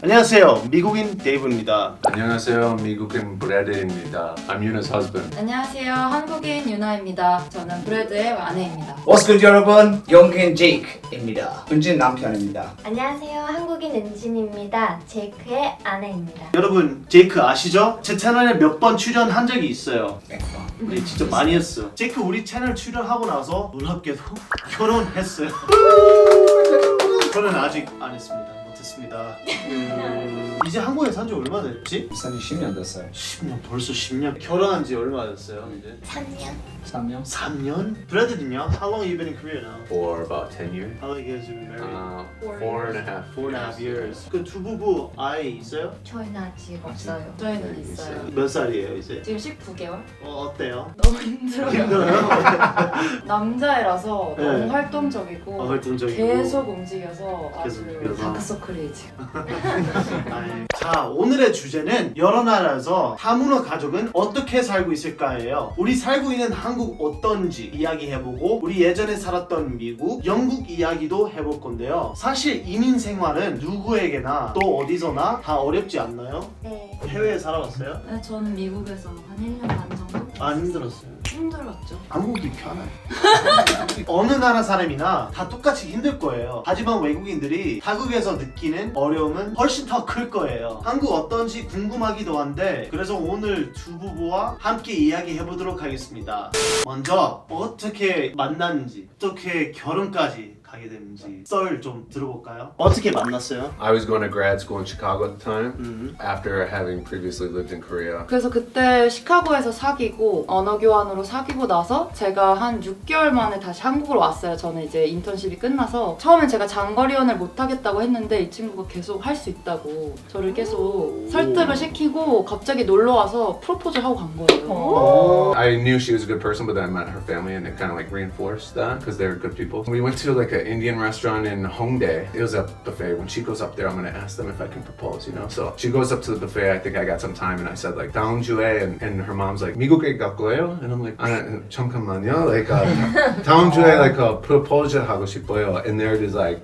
안녕하세요. 미국인 데이브입니다. 안녕하세요. 미국인 브래드입니다. I'm Yuna's husband. 안녕하세요. 한국인 유나입니다. 저는 브래드의 아내입니다. What's good 여러분? 영근 제이크입니다. 은진 남편입니다. 안녕하세요. 한국인 은진입니다. 제이크의 아내입니다. 여러분, 제이크 아시죠? 제 채널에 몇 번 출연한 적이 있어요. 네, 진짜 많이 했어요. 제이크 우리 채널 출연하고 나서 놀랍게도 결혼했어요. 저는 아직 안 했습니다. 못했습니다. 음, 이제 한국에 산 지 얼마 됐지? 산지 10년 됐어요. 10년, 벌써 10년. 결혼한 지 얼마 됐어요, 이제? 3년. 3년? 3년? 브래드는요? How long have you been in Korea now? For about 10 years. How long have you been married? Uh, Four four and a half. Four and a half years. 그 두 부부 아이 있어요? 저희는 아직 없어요. 저희는 있어요. 몇 살이에요, 이제? 지금 19개월? 어, 어때요? 너무 힘들어요. 힘들어요? 남자애라서 네. 너무 활동적이고 어, 활동적이고. 계속 움직여서 계속 아주 움직여서. 다크서클이 지금. 아이, 자 오늘의 주제는 여러 나라에서 다문화 가족은 어떻게 살고 있을까예요 우리 살고 있는 한국 어떤지 이야기해보고 우리 예전에 살았던 미국, 영국 이야기도 해볼 건데요 사실 이민 생활은 누구에게나 또 어디서나 다 어렵지 않나요? 네. 해외에 살아봤어요? 네, 저는 미국에서 한 1년 반 정도 안 힘들었어요 힘들었죠. 한국이 편해. 어느 나라 사람이나 다 똑같이 힘들 거예요. 하지만 외국인들이 타국에서 느끼는 어려움은 훨씬 더 클 거예요. 한국 어떤지 궁금하기도 한데 그래서 오늘 두 부부와 함께 이야기해 보도록 하겠습니다. 먼저 어떻게 만났는지, 어떻게 결혼까지 가게 됐는지 썰 좀 들어볼까요? 어떻게 만났어요? I was going to grad school in Chicago at the time 음. after having previously lived in Korea. 그래서 그때 시카고에서 사귀고 언어 교환으로 사귀고 나서 제가 한 6개월 만에 다시 한국으로 왔어요. 저는 이제 인턴십이 끝나서 처음엔 제가 장거리원을 못 하겠다고 했는데 이 친구가 계속 할 수 있다고 저를 계속 설득을 시키고 갑자기 놀러 와서 프로포즈 하고 간 거예요. I knew she was a good person, but then I met her family and it kind of like reinforced that because they were good people. We went to like an Indian restaurant in Hongdae. It was a buffet. When she goes up there, I'm gonna ask them if I can propose, you know? So she goes up to the buffet. I think I got some time and I said like, 다음 주에 and, and her mom's like, 미국에 갈 거예요? And I'm like, 아, 잠깐만요. Like, uh, 다음 주에 like a propose 하고 싶어요. And there it is like,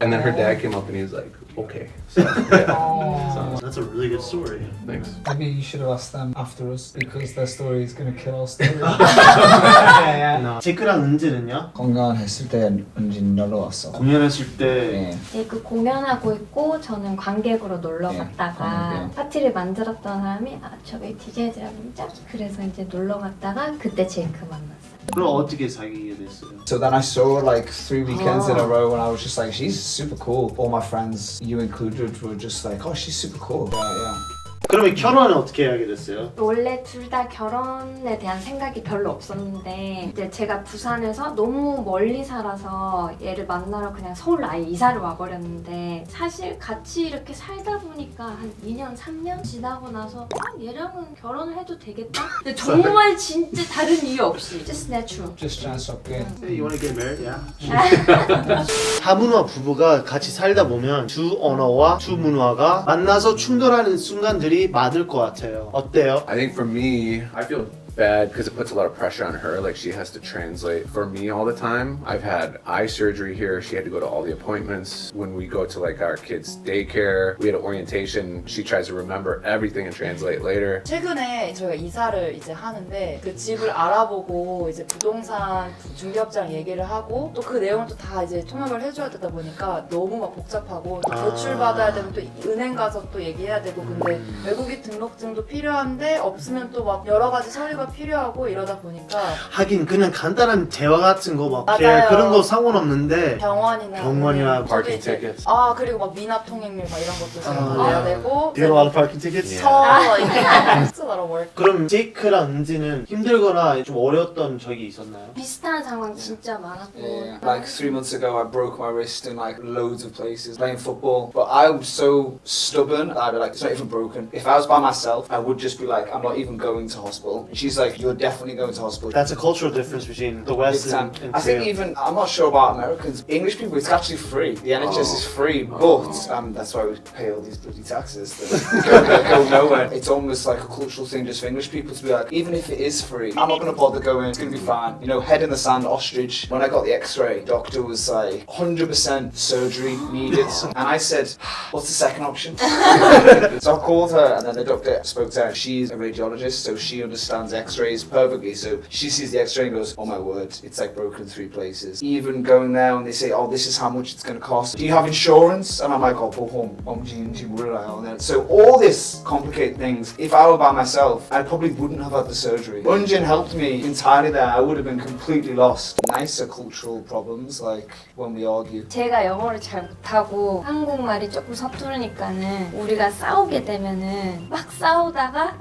and then her dad came up and he was like, okay. So, yeah. That's a really good story. Thanks. Maybe you should have asked them after us because their story is going to kill our story. yeah, yeah. 제크랑 은지는요? 건강했을 때 은진 놀러 왔어. 공연했을 때 네. 네, 그 공연하고 있고 저는 관객으로 놀러 네, 갔다가 관객. 파티를 만들었던 사람이 아 저기 DJ들이랑 짜 그래서 이제 놀러 갔다가 그때 제이크 만났어요. 그럼 어떻게 사귀게 됐어요? So then I saw her like three weekends in a row and I was just like, she's super cool. All my friends, you included, were just like, oh, she's super cool. Yeah, yeah. 그러면 결혼은 어떻게 하게 됐어요? 원래 둘 다 결혼에 대한 생각이 별로 없었는데 이제 제가 부산에서 너무 멀리 살아서 얘를 만나러 그냥 서울 아예 이사를 와버렸는데 사실 같이 이렇게 살다 보니까 한 2년 3년 지나고 나서 아, 얘랑은 결혼을 해도 되겠다? 근데 정말 진짜 다른 이유 없이 just natural Just to stop gay. Hey, you wanna get married? Yeah. 다문화 부부가 같이 살다 보면 주 언어와 주 문화가 만나서 충돌하는 순간들이 많을 것 같아요. 어때요? I think for me, I feel bad because it puts a lot of pressure on her. Like she has to translate for me all the time. I've had eye surgery here. She had to go to all the appointments. When we go to like our kids' daycare, we had an orientation. She tries to remember everything and translate later. 최근에 저희가 이사를 이제 하는데 그 집을 알아보고 이제 부동산 중개업자랑 얘기를 하고 또 그 내용을 또 다 이제 통역을 해줘야 되다 보니까 너무 막 복잡하고 또 아. 대출 받아야 되면 또 은행 가서 또 얘기해야 되고 근데 외국인 등록증도 필요한데 없으면 또 막 여러 가지 서류가 필요하고 이러다 보니까 하긴 그냥 간단한 대화 같은 거막 맞아요. 그런 거 상관없는데 병원이나 병원이나 저도 parking 이제- tickets. 아 그리고 막 미납 통행료 막 이런 것도 아. 다 내야 되고 Do you a lot of parking tickets? Yeah. 서 이게 lot of work. 그럼 제이크랑 은지는 힘들거나 좀 어려웠던 적이 있었나요? 비슷한 상황 진짜 많았고 Yeah. Like three months ago, I broke my wrist in like loads of places playing football. But I was so stubborn. I'd be like, it's not even broken. If I was by myself, I would just be like, I'm not even going to hospital. She's like, "You're definitely going to hospital." That's a cultural difference between the Big West time. and, and I think Korea. even I'm not sure about Americans. English people, it's actually free. The NHS is free, but um, that's why we pay all these bloody taxes that go, go nowhere. It's almost like a cultural thing just for English people to be like, even if it is free, I'm not going to bother going. It's going to be fine. You know, head in the sand, ostrich. When I got the X-ray, doctor was like, 100% surgery needed, and I said, what's the second option? so I called her, and then the doctor spoke to her. She's a radiologist, so she understands X-rays perfectly. So she sees the X-ray and goes, "Oh my word, it's like broken in three places." Even going there and they say, "Oh, this is how much it's going to cost." Do you have insurance? And I'm like, "Oh, bohom, and then so all this complicated things. If I were by myself, I probably wouldn't have had the surgery. Bunjin helped me entirely there. I would have been completely lost. Nicer cultural problems, like when we argue. 제가 영어를 잘 못하고 한국말이 조금 서투르니까는 우리가 싸우게 되면은 막 싸우다가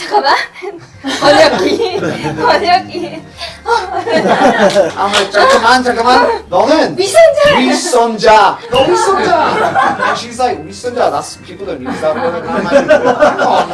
잠깐만 번역기 번역기 like, 잠깐만, 잠깐만. 너는 위선자 위선자. 너 위선자. And she's like, 위선자. That's people use that word. I'm like, on?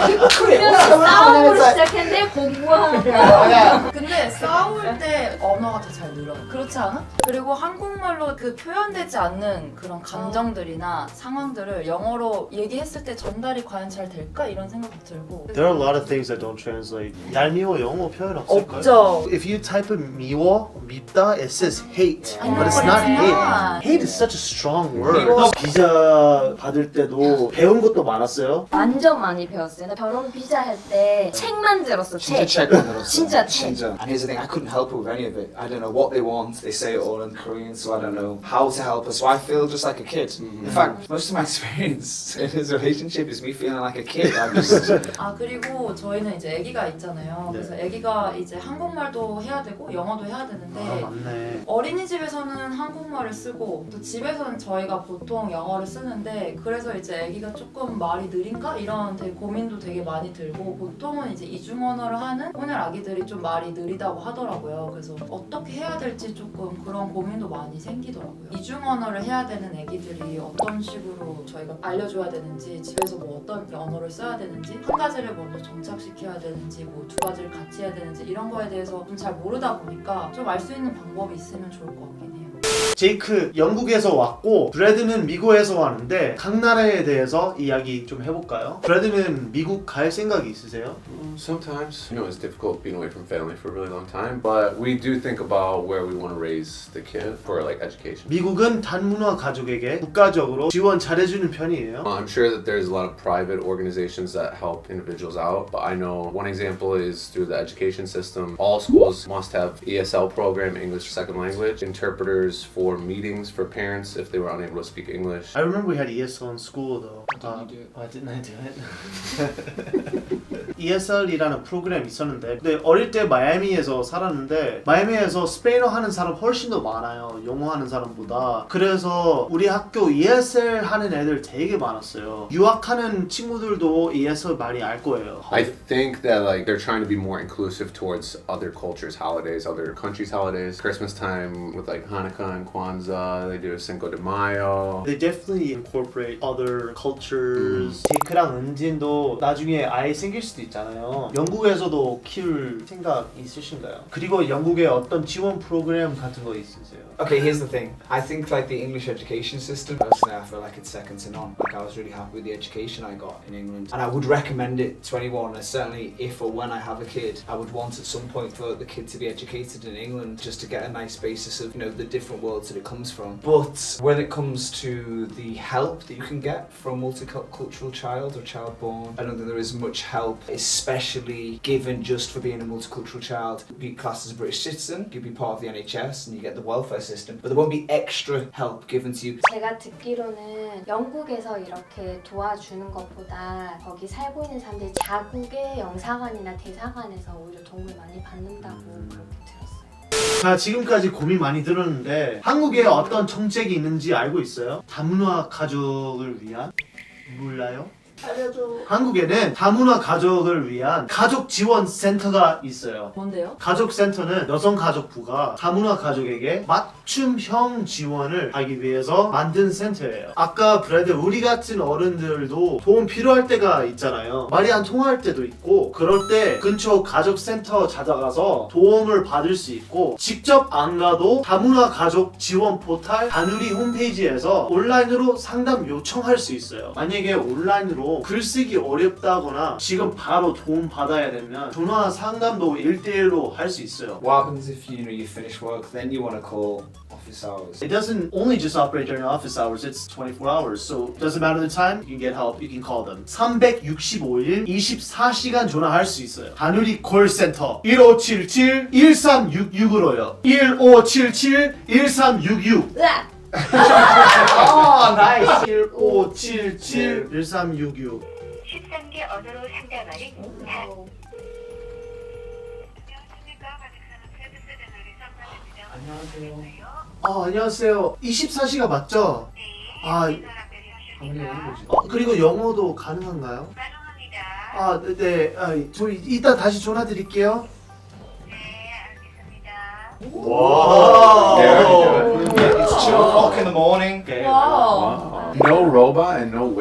And 싸움으로 시작했는데 공부하고 yeah. 근데 싸울 때 언어가 더 잘 늘어요. 그렇지 않아? 그리고 한국말로 그 표현되지 않는 그런 감정들이나 상황들을 영어로 얘기했을 때 전달이 과연 잘 될까 이런 생각도 들고. There are a lot of things that don't translate. 얄미워 영어 표현 없을까요? 없죠. If you type in 미워, 밉다, it says hate, I know, but it's not hate. Hate is such a strong word. 미워. 비자 받을 때도 배운 것도 많았어요. 완전 많이 배웠어요. 나 결혼 비자 할 때 책 만 들었어. 진짜 책. 책 만들었어. 진짜 책. 진짜. And here's the thing, I couldn't help her with any of it. I don't know what they want. They say it all in Korean, so I don't know how to help her. So I feel just like a kid. In fact, most of my experience in his relationship is me feeling like a kid. I'm just 아 그리고 저희는 이제 아기가 있잖아요. 네. 그래서 아기가 이제 한국말도 해야 되고 영어도 해야 되는데 아 맞네. 어린이집에서는 한국말을 쓰고 또 집에서는 저희가 보통 영어를 쓰는데 그래서 이제 아기가 조금 말이 느린가 이런 되게 고민도 되게 많이 들고 보통은 이제 이중 언어를 하는 혼혈 아기들이 좀 말이 느리다고 하더라고요. 그래서 어떻게 해야 될지 조금 그런 고민도 많이 생기더라고요. 이중 언어를 해야 되는 아기들이 어떤 식으로 저희가 알려줘야 되는지 집에서 뭐 어떤 언어를 써야 되는지 한 가지를 먼저 정착시켜야 되는지 뭐 두 가지를 같이 해야 되는지 이런 거에 대해서 좀 잘 모르다 보니까 좀 알 수 있는 방법이 있으면 좋을 것 같긴 해요. 제이크 영국에서 왔고 브래드는 미국에서 왔는데 각 나라에 대해서 이야기 좀 해볼까요? 브래드는 미국 갈 생각이 있으세요? Mm, Sometimes, you know, it's difficult being away from family for a really long time, but we do think about where we want to raise the kid for like education. 미국은 단문화 가족에게 국가적으로 지원 잘해주는 편이에요. I'm sure that there's a lot of private organizations that help individuals out, but I know one example is through the education system. All schools must have ESL program, English second language, interpreters for meetings for parents if they were unable to speak English. I remember we had ESL in school though. Didn't you do it? Why didn't I do it? ESL이라는 프로그램 있었는데 근데 어릴 때 마이애미에서 살았는데 마이애미에서 스페인어 하는 사람 훨씬 더 많아요 영어 하는 사람보다 그래서 우리 학교 ESL 하는 애들 되게 많았어요 유학하는 친구들도 ESL 많이 알 거예요 I think that like they're trying to be more inclusive towards other cultures' holidays, other countries' holidays. Christmas time with like Hanukkah and Kwanzaa, they do Cinco de Mayo. They definitely incorporate other cultures. 제이크랑 은진도 나중에 아이 생길 수도 있잖아요. 영국에서도 키울 생각 있으신가요? 그리고 영국에 어떤 지원 프로그램 같은 거 있으세요? Okay, here's the thing. I think like the English education system, personally, I feel like it's second to none. Like I was really happy with the education I got in England, and I would recommend it to anyone. And certainly, if or when I have a kid, I would want at some point for the kid to be educated in England, just to get a nice basis of you know the different worlds that it comes from. But when it comes to the help that you can get from a multicultural child or child born, I don't think there is much help, especially given just for being a multicultural child. You'd be classed as a British citizen, you'd be part of the NHS, and you get the welfare system, but there won't be extra help given to you. 제가 듣기로는 영국에서 이렇게 도와주는 것보다 거기 살고 있는 사람들이 자국의 영사관이나 대사관에서 오히려 도움을 많이 받는다고 그렇게 들었어요. 자 지금까지 고민 많이 들었는데 한국에 어떤 정책이 있는지 알고 있어요? 다문화 가족을 위한? 몰라요? 한국에는 다문화 가족을 위한 가족 지원 센터가 있어요. 뭔데요? 가족 센터는 여성 가족부가 다문화 가족에게 맞춤형 지원을 하기 위해서 만든 센터예요. 아까 브래드 우리 같은 어른들도 도움 필요할 때가 있잖아요. 말이 안 통할 때도 있고 그럴 때 근처 가족 센터 찾아가서 도움을 받을 수 있고 직접 안 가도 다문화 가족 지원 포탈 다누리 홈페이지에서 온라인으로 상담 요청할 수 있어요. 만약에 온라인으로 글쓰기 어렵다거나 지금 바로 도움 받아야 되면 전화 상담도 1대1로 할 수 있어요. What happens if you know you finish work, then you want to call office hours? It doesn't only just operate during office hours, it's 24 hours. So it doesn't matter the time, you can get help, you can call them. 365일 24시간 전화할 수 있어요. 다누리 콜센터 1577 1366으로요. 1577 1366. 으악! 아, 나이스. 1577 1366. 13개 언어로 상담하는 다. 아, 안녕하세요. 24시가 맞죠? 아, 어, 그리고 영어도 가능한가요? 아, 네, 네. 아, 저희 이따 다시 전화 드릴게요. 와.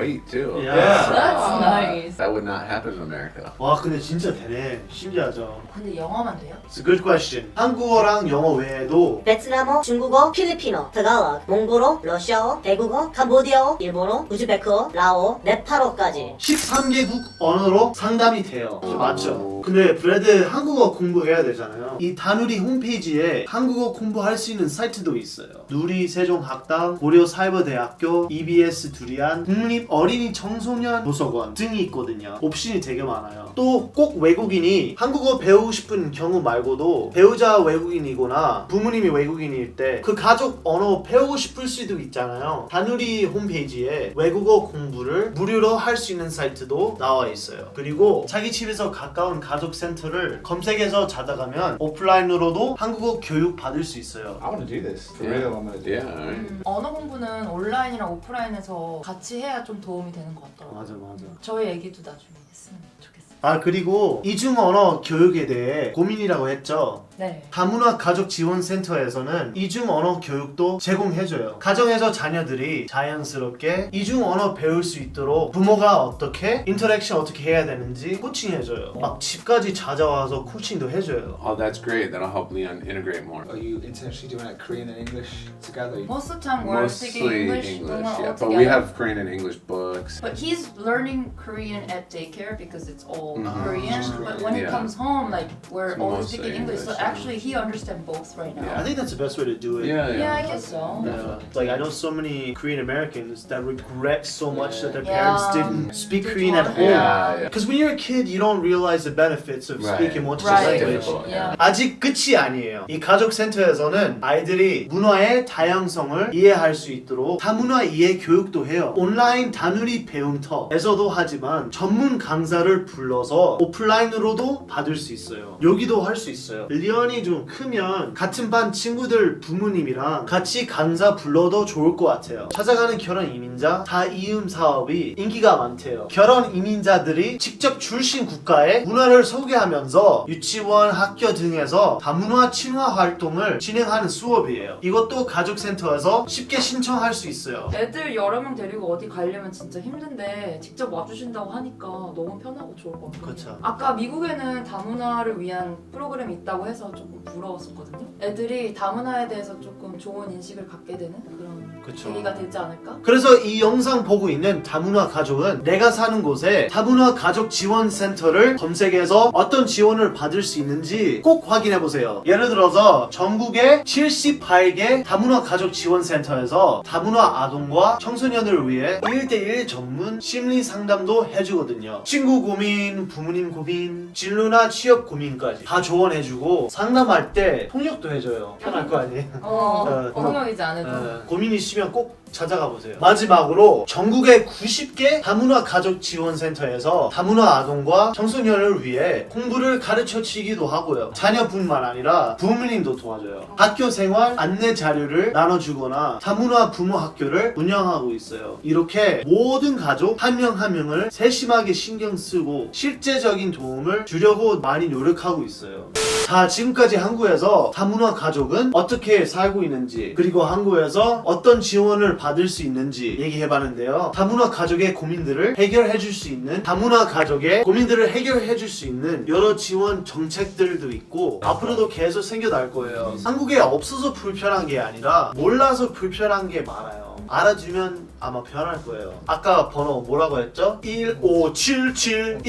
Wait too. Yeah. That's nice. That would not happen in America. 와, 근데 진짜 되네. 신기하죠. 근데 영어만 돼요? It's a good question. 한국어랑 영어 외에도 베트남어, 중국어, 필리핀어, 드갈락, 몽골어, 러시아어, 대국어, 캄보디아어, 일본어, 우즈베크어, 라오, 네팔어까지 13개국 언어로 상담이 돼요. 맞죠? 근데 브래드 한국어 공부해야 되잖아요. 이 다누리 홈페이지에 한국어 공부할 수 있는 사이트도 있어요. 누리 세종학당, 고려 사이버대학교, EBS 두리안, 국립 어린이 청소년 도서관 등이 있거든요. 옵션이 되게 많아요. 또 꼭 외국인이 한국어 배우고 싶은 경우 말고도 배우자 외국인이거나 부모님이 외국인일 때 그 가족 언어 배우고 싶을 수도 있잖아요. 다누리 홈페이지에 외국어 공부를 무료로 할 수 있는 사이트도 나와 있어요. 그리고 자기 집에서 가까운 가족 센터를 검색해서 찾아가면 오프라인으로도 한국어 교육 받을 수 있어요. I want to do this. For real, I'm going to do Yeah. it. alright. 음, 언어 공부는 온라인이랑 오프라인에서 같이 해야 좀 도움이 되는 것 같더라고요. 맞아 맞아. 저희 애기도 나중에 했으면 좋겠어요. 아 그리고 이중 언어 교육에 대해 고민이라고 했죠. 네. 다문화 가족 지원 센터에서는 이중 언어 교육도 제공해줘요. 가정에서 자녀들이 자연스럽게 이중 언어 배울 수 있도록 부모가 어떻게 인터랙션 어떻게 해야 되는지 코칭해줘요. 막 집까지 찾아와서 코칭도 해줘요. Oh, that's great. That'll help Leon integrate more. Are you intentionally doing like Korean and English together? Most of the time we're speaking Mostly English, English, we're yeah. But we together. have Korean and English books. But he's learning Korean at daycare because it's all Mhm. Korean. But when he Yeah. comes home, like we're It's all mostly speaking English. So English, yeah. Actually, he understands both right now. I think that's the best way to do it. Yeah, Yeah, yeah. I guess so. Yeah. Like I know so many Korean Americans that regret so much that their Yeah. parents didn't speak Korean at Yeah, home. Yeah, yeah. Because when you're a kid, you don't realize the benefits of Right. speaking multiple Right. languages. Difficult, Yeah. 아직 끝이 아니에요. 이 가족 센터에서는 아이들이 문화의 다양성을 이해할 수 있도록 다문화 이해 교육도 해요. 온라인 다누리 배움터에서도 하지만 전문 강사를 불러서 오프라인으로도 받을 수 있어요. 여기도 할 수 있어요. 리 언이 좀 크면 같은 반 친구들 부모님이랑 같이 강사 불러도 좋을 것 같아요. 찾아가는 결혼 이민자 다이음 사업이 인기가 많대요. 결혼 이민자들이 직접 출신 국가의 문화를 소개하면서 유치원, 학교 등에서 다문화 친화 활동을 진행하는 수업이에요. 이것도 가족센터에서 쉽게 신청할 수 있어요. 애들 여러 명 데리고 어디 가려면 진짜 힘든데 직접 와주신다고 하니까 너무 편하고 좋을 것 같아요. 그렇죠. 아까 미국에는 다문화를 위한 프로그램이 있다고 해서 조금 부러웠었거든요. 애들이 다문화에 대해서 조금 좋은 인식을 갖게 되는 그런 그쵸. 계기가 되지 않을까? 그래서 이 영상 보고 있는 다문화 가족은 내가 사는 곳에 다문화 가족 지원 센터를 검색해서 어떤 지원을 받을 수 있는지 꼭 확인해 보세요. 예를 들어서 전국에 78개 다문화 가족 지원 센터에서 다문화 아동과 청소년을 위해 1대1 전문 심리 상담도 해주거든요. 친구 고민, 부모님 고민, 진로나 취업 고민까지 다 조언해 주고 상담할 때 통역도 해줘요. 편할 거 아니에요? 어, 어, 어명이지 않아도. 어, 고민이 계시면 꼭 찾아가 보세요. 마지막으로 전국의 90개 다문화 가족 지원센터에서 다문화 아동과 청소년을 위해 공부를 가르쳐 주기도 하고요. 자녀뿐만 아니라 부모님도 도와줘요. 학교 생활 안내 자료를 나눠주거나 다문화 부모 학교를 운영하고 있어요. 이렇게 모든 가족 한 명 한 명을 세심하게 신경 쓰고 실제적인 도움을 주려고 많이 노력하고 있어요. 자, 지금까지 한국에서 다문화 가족은 어떻게 살고 있는지, 그리고 한국에서 어떤 지원을 받을 수 있는지 얘기해봤는데요. 다문화 가족의 고민들을 해결해 줄 수 있는, 다문화 가족의 고민들을 해결해 줄 수 있는 여러 지원 정책들도 있고, 앞으로도 계속 생겨날 거예요. 한국에 없어서 불편한 게 아니라, 몰라서 불편한 게 많아요. 알아주면 아마 변할 거예요. 아까 번호 뭐라고 했죠? 1577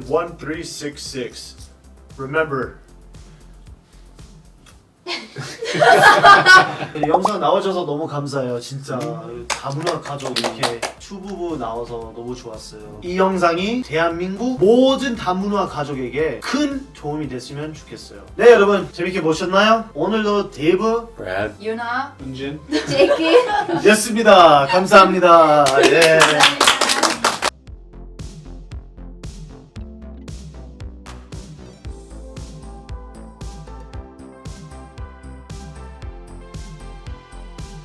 1366 1577 1366 Remember 영상 나와줘서 너무 감사해요 진짜 다문화 가족 이렇게 추부부 나와서 너무 좋았어요 이 영상이 대한민국 모든 다문화 가족에게 큰 도움이 됐으면 좋겠어요 네 여러분 재밌게 보셨나요? 오늘도 데이브 Brad. 유나 Injin. 제이키 였습니다 감사합니다 예. 감사합니다.